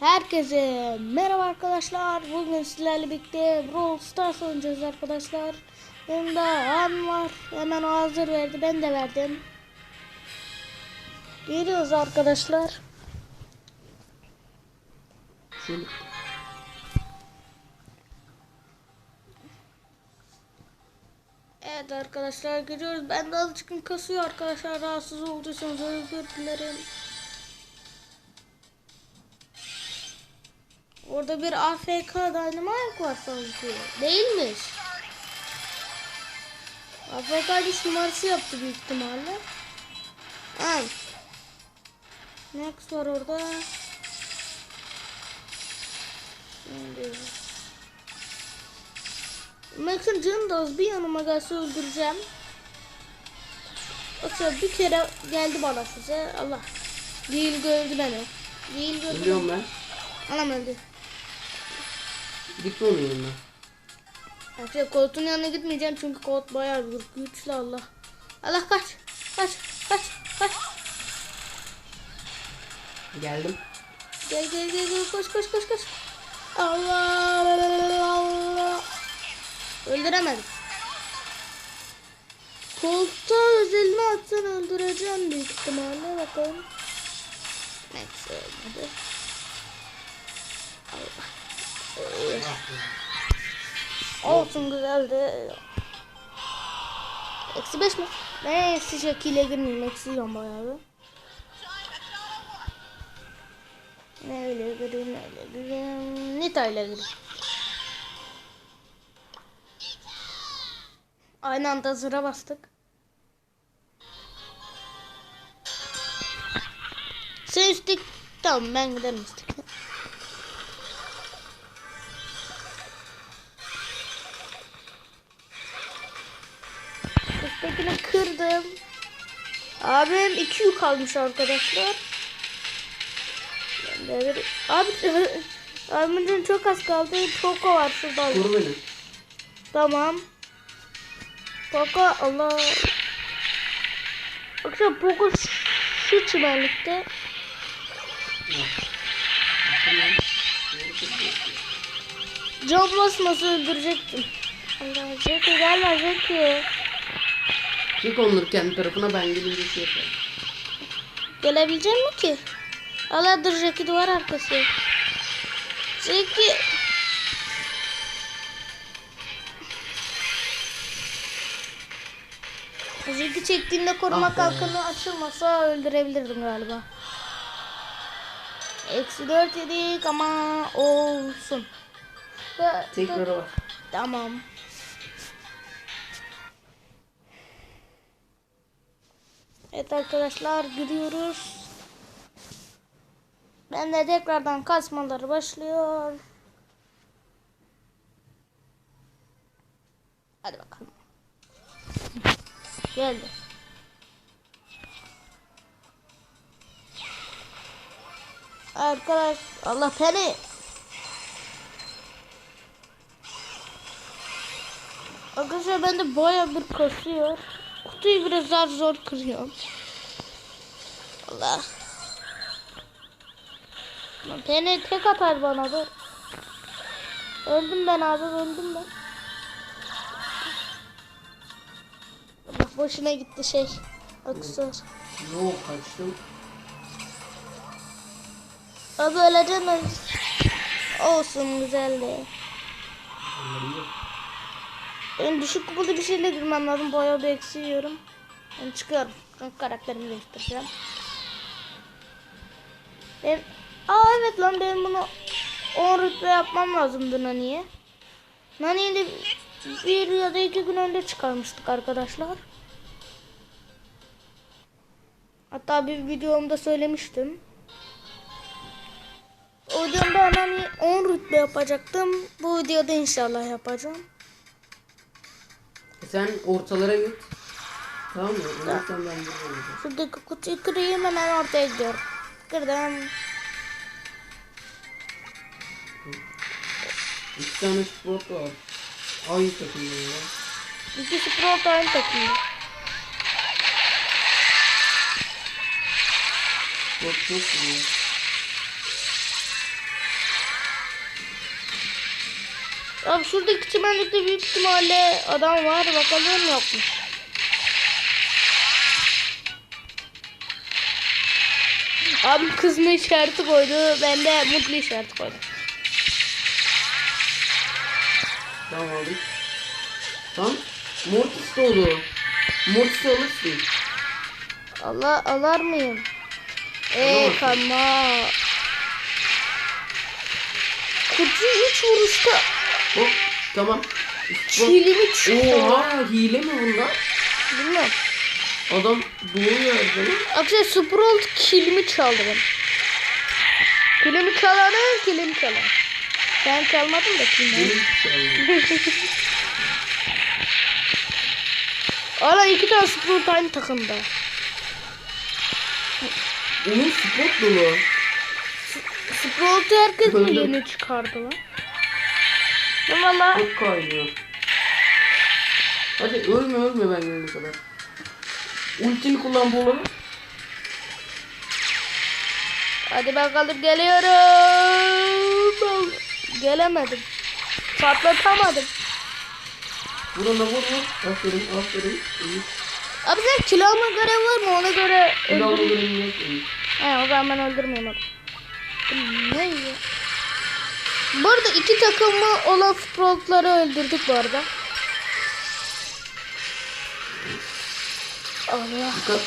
Herkese merhaba arkadaşlar. Bugün sizlerle birlikte Brawl Stars oynayacağız arkadaşlar. Yanımda Han var. Hemen o hazır verdi. Ben de verdim. Geliyoruz arkadaşlar. Şöyle. Evet arkadaşlar geliyoruz. Ben de azıcık kasıyor arkadaşlar. Rahatsız olduysanız özür dilerim. Orada bir AFK Dynamite var sanki. Değilmiş. AFK diş numarası yaptı büyük ihtimalle. Ha. Next var orada. Şimdi. Da az bir yanıma gelse öldüreceğim. Yoksa bir kere geldi bana füze. Allah. Değil gördü beni. Değil gördü. Biliyorum ben. Anam öldü. Gitme onun yanına. Arkadaşlar koltuğun yanına gitmeyeceğim çünkü kolt bayağı güçlü Allah. Allah kaç. Kaç. Kaç. Kaç. Geldim. Gel gel gel gel koş koş koş koş. Allah Allah. Öldüremedim. Koltuğa özelini atsan öldüreceğim büyük ihtimalle bakalım. Neyse ölmedi. Olsun güzeldi. Eksi beş mi? Ben eksi şekilde girmeyeyim. Eksi yiyorum bayağı bir. Ne öyle gireyim ne öyle gireyim. Nita ile gireyim. Aynı anda zıra bastık. Sen üstteki... Tamam ben giderim üstteki. Üsttekini kırdım. Abim iki yük almış arkadaşlar. Bir... Abi abimin çok az kaldı. Poco var şurada. Koru beni. Tamam. Poco Allah. Baksana Poco şu- şu çimenlikte. Cam basması öldürecektim. Allah Jackie gelme Jackie. Çık onları kendi tarafına ben gelince şey yaparım. Gelebilecek mi ki? Allah dur Jackie duvar arkası. Jackie. Jackie çektiğinde koruma Ah kalkanı açılmasa öldürebilirdim galiba. Eksi dört yedik ama olsun. Tekrar var. Tamam. Evet arkadaşlar gidiyoruz. Ben de tekrardan kasmaları başlıyor. Hadi bakalım. Geldi. Arkadaş Allah peni. Arkadaşlar ben de baya bir kasıyor. Kutuyu biraz daha zor kırıyorum. Allah. Beni tek atar bana dur. Öldüm ben abi öldüm ben. Allah boşuna gitti şey. Aksır. Yok kaçtım. Abi öleceğim. Olsun güzeldi. Onları yok. Ben düşük kupalı bir şeyle girmem lazım. Bayağı bir eksi yiyorum. Ben çıkıyorum. Çünkü karakterimi değiştireceğim. Ben... Aa evet lan benim bunu 10 rütbe yapmam lazımdı Nani'ye. Nani'yi de bir ya da iki gün önce çıkarmıştık arkadaşlar. Hatta bir videomda söylemiştim. O videomda Nani'yi 10 rütbe yapacaktım. Bu videoda inşallah yapacağım. Sen ortalara git. Tamam mı? Ondan ben burada olacağım. Şuradaki kutuyu kırayım hemen ortaya gidiyorum. Kırdım. İki tane spot var. Aynı takımda ya. İkisi pro aynı takımda. Spot çok iyi. Şuradaki çimenlikte büyük ihtimalle adam var. Bakalım yokmuş. Abim kızma işareti koydu. Ben de mutlu işareti koydum. Tamam aldım. Tamam. Mortis dolu. Mortis alırsın. Allah alar mıyım? Eee kama. Kutu 3 vuruşta Hop. Tamam. Bak. kilimi çıktı. Oha hile mi bunlar? Bilmiyorum. Adam doğuyor zaman. Aksine Sprout kilimi çaldı benim. Kilimi çalanı kilimi çalan. Ben çalmadım da kilimi. Çalıyor. Ala iki tane Sprout aynı takımda. Onun spot dolu. Sprout'u herkes Öldüm. yeni çıkardı lan. Ben valla Çok kaynıyor. Hadi ölme ölme ben gelene kadar. Ultini kullan bu olanı. hadi bakalım geliyorum. Gelemedim. Patlatamadım. Vurana vur vur. Aferin aferin. İyi. Abi sen kilo alma görev var mı? Ona göre Silahla öldür. görevini yap. iyi. He o zaman ben öldürmeyeyim. Bu Ne ya? Bu arada iki takımı olan Sprout'ları öldürdük bu arada. Allah. Dikkat.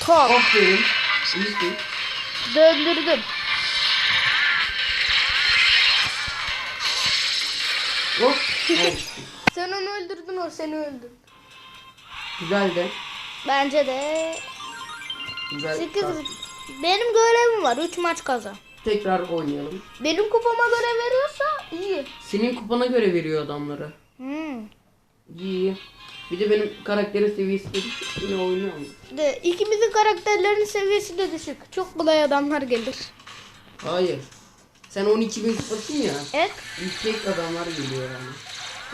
Tamam. Aferin. İyisin. Döndürdüm. Hop. Sen onu öldürdün o seni öldürdü. Güzel de. Bence de Güzel. 8 benim görevim var 3 maç kazan. Tekrar oynayalım. Benim kupama göre veriyorsa iyi. Senin kupana göre veriyor adamları. Hmm. İyi. Bir de benim karakterin seviyesi de düşük. Yine oynuyorum. De, ikimizin karakterlerinin seviyesi de düşük. Çok kolay adamlar gelir. Hayır. Sen 12 bin kupasın ya. Evet. Yüksek adamlar geliyor yani.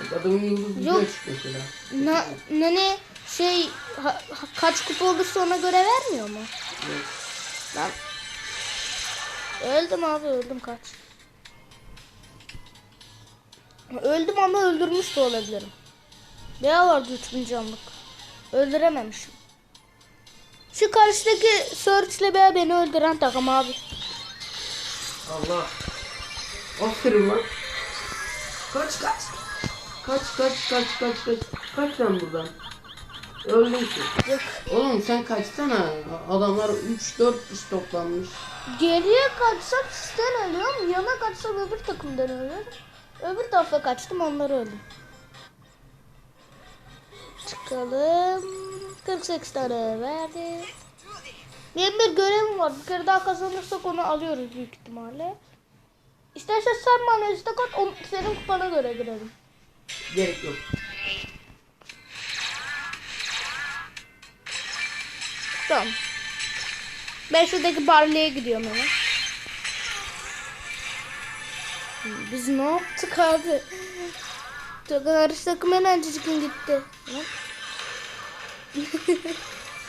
Bak adamın yıldız güzel Yok. çık mesela. Na, nane şey ha- ha- kaç kupa olursa ona göre vermiyor mu? Evet. Ben öldüm abi öldüm kaç. Öldüm ama öldürmüş de olabilirim. Veya vardı 3000 canlık. Öldürememişim. Şu karşıdaki Search ile veya beni öldüren takım abi. Allah. Aferin lan. Kaç kaç. Kaç kaç kaç kaç kaç. Kaç lan buradan. Öldün ki. Oğlum sen kaçsana. Adamlar 3-4 kişi toplanmış. Geriye kaçsam sizden ölüyorum. Yana kaçsam öbür takımdan ölüyorum. Öbür tarafa kaçtım onları öldüm. Çıkalım. 48 tane verdi. Benim bir görevim var. Bir kere daha kazanırsak onu alıyoruz büyük ihtimalle. İstersen sen bana istek at. Senin kupana göre girelim. Gerek yok. Tamam. Ben şuradaki barleye gidiyorum hemen. Biz ne yaptık abi? Takım hariç takım hemencik gitti. Lan,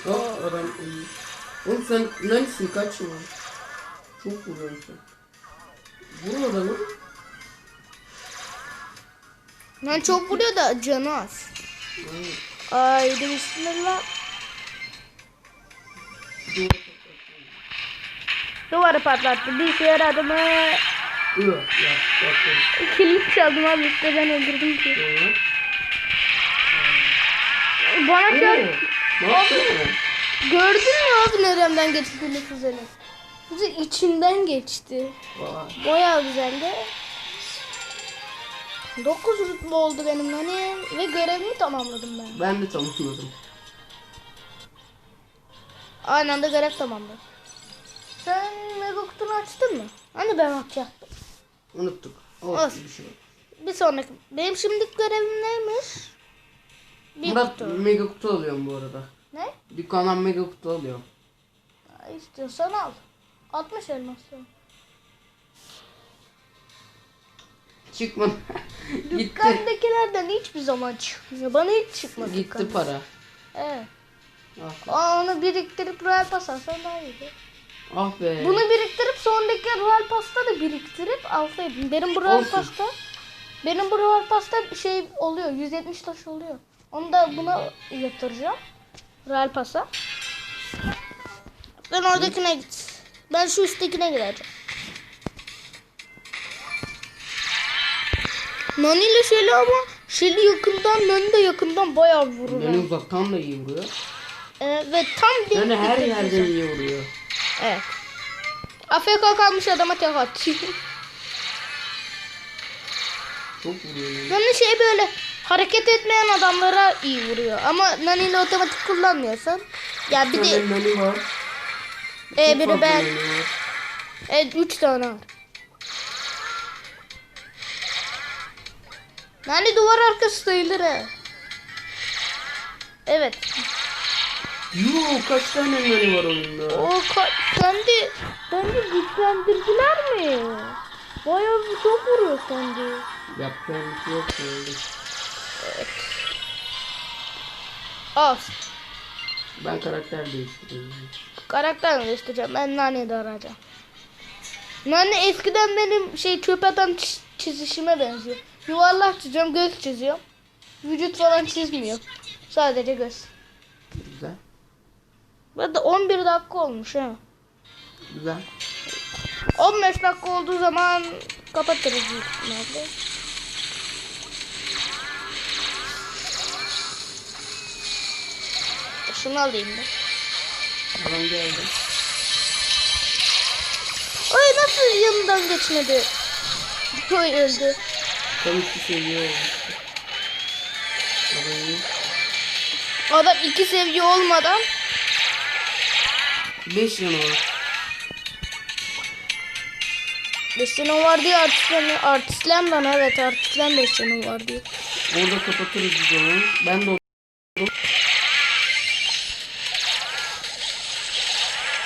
Hop adam iyi. Oğlum sen neresin kaçma. Çok vuruyorsun sen. Vur adamı. Lan çok vuruyor da canı az. Aynen. Haydi bismillah. Duvarı patlattı. Bir işe yaradı mı? Kilit çaldım abi işte ben öldürdüm ki. Bana yaptın? Gördün mü abi nereden geçtiğini füzenin? Füze içinden geçti. Vay. Bayağı güzeldi. 9 rütbe oldu benim hani ve görevimi tamamladım ben. Ben de tamamladım. Aynı anda görev tamamladım. Sen mega kutunu açtın mı? Hani ben açacaktım. Unuttuk. Olsun. Olsun bir şey yok. Bir sonraki. Benim şimdilik görevim neymiş? Bir Murat kutu. mega kutu alıyorum bu arada. Ne? Dükkandan mega kutu alıyorum. İstiyorsan al. 60 elmas. Çıkma. Gitti. Dükkandakilerden hiçbir zaman çıkmıyor. Bana hiç çıkmadı. Gitti dükkandan. para. Evet. Ah, Aa, onu biriktirip Royal Pass alsan daha iyiydi. Ah be. Bunu biriktirip sonraki Royal Pasta da biriktirip alsaydım. Benim bu Royal Olsun. Pasta benim bu Royal Pasta şey oluyor. 170 taş oluyor. Onu da buna yatıracağım. Royal Pasta. Ben oradakine git. Ben şu üsttekine gideceğim. Nani ile Shelly ama Shelly yakından Nani de yakından bayağı vurur. Ha. uzaktan da iyi vuruyor. Ee, ve tam denk Yani her bize. iyi vuruyor. Evet. AFK kalmış adama tek atıyor. Çok vuruyor. yani. Şey böyle hareket etmeyen adamlara iyi vuruyor. Ama Nani ile otomatik kullanmıyorsan. Ya bir de tane nani var. e, biri ben. Evet 3 tane var. Nani duvar arkası sayılır he. Evet. Yoo kaç tane nani var oyunda? O kendi kendi güçlendirdiler mi? Bayağı bir çok vuruyor kendi. Yapacağım bir şey yok. yani. Az. Ben karakter değiştireyim. Karakter değiştireceğim? Ben Nani'yi de arayacağım. Nani eskiden benim şey çöp atan çiz- çizişime benziyor. Yuvarlak çiziyorum, göz çiziyorum. Vücut falan çizmiyor. Sadece göz. Bu da 11 dakika olmuş ha. Güzel. 15 dakika olduğu zaman kapatırız büyük ihtimalle. Şunu alayım ben. Adam geldi. Ay nasıl yanından geçmedi? Oy öldü. Tam iki seviye olmuş. İyi. Adam iki seviye olmadan Beş yanı var. Beşinin var diye artistlen, artistlemden evet artistlen beşinin var diye. Orada kapatırız biz onu. Ben de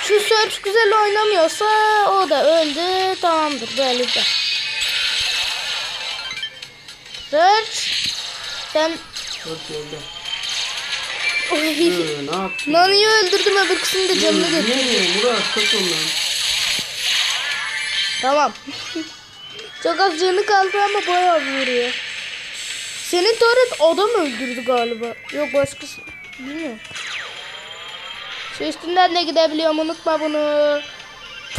Şu Search güzel oynamıyorsa o da öldü tamamdır böyle de. Search sen dört öldü. Ee, ne yaptın? Nani'yi öldürdüm öbürküsünün de canını Niye- götürdüm. Niye Murat kaç ondan? Tamam. Çok az canı kaldı ama bayağı vuruyor. Senin turret adam öldürdü galiba. Yok başkası. Bilmiyorum. Şu üstünden de gidebiliyorum unutma bunu.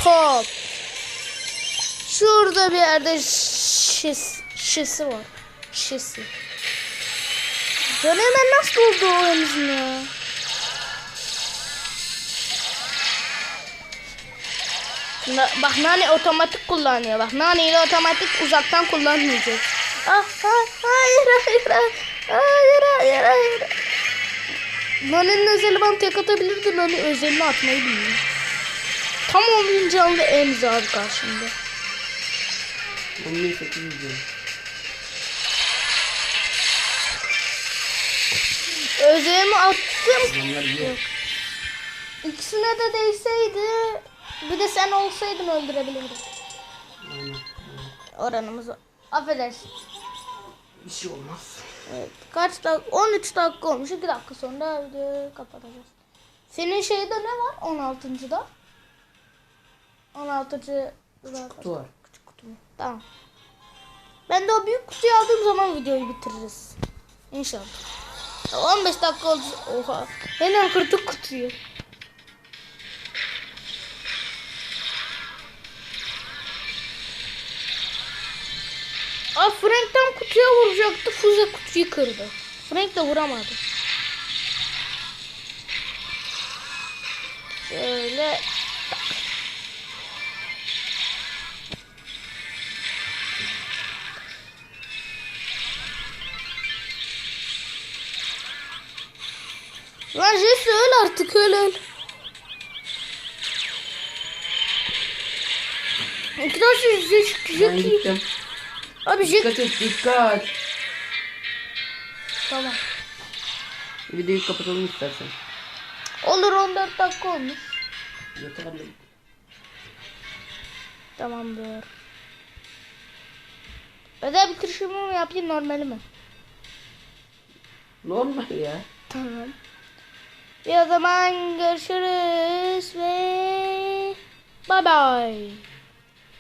Top. Şurada bir yerde şis, şisi var. Şisi. Canı hemen nasıl buldu o emzini? Na, bak Nani otomatik kullanıyor. Bak Nani ile otomatik uzaktan kullanmayacak. Ah, ah, hayır, hayır, hayır, hayır, hayır, hayır. Nani'nin özeli bana tek atabilirdi. Nani özelini atmayı bilmiyor. Tam 10. anda emzi abi karşımda. 18. Özlemi attım. Yok. İkisine de değseydi bir de sen olsaydın öldürebilirdim. Aynen. Oranımız affedersin. Bir şey olmaz. Evet, kaç dakika? 13 dakika olmuş. 2 dakika sonra videoyu kapatacağız. Senin şeyde ne var 16.da? 16. Küçük kutu var. Küçük kutu mu? Tamam. Ben de o büyük kutuyu aldığım zaman videoyu bitiririz. İnşallah. 15 dakika oldu. Oha. Hemen kırdık kutuyu. Aa Frank tam kutuya vuracaktı. Fuze kutuyu kırdı. Frank de vuramadı. Şöyle. Lan Jesse öl artık öl öl. Arkadaşlar Jesse. Abi Jesse. Dikkat et dikkat. Tamam. Videoyu kapatalım istersen. Olur 14 dakika olmuş. Yeterli. Tamamdır. Özel bitirişimi mi yapayım normali mi? Normal ya. Tamam. Bir o zaman görüşürüz ve Bye bye.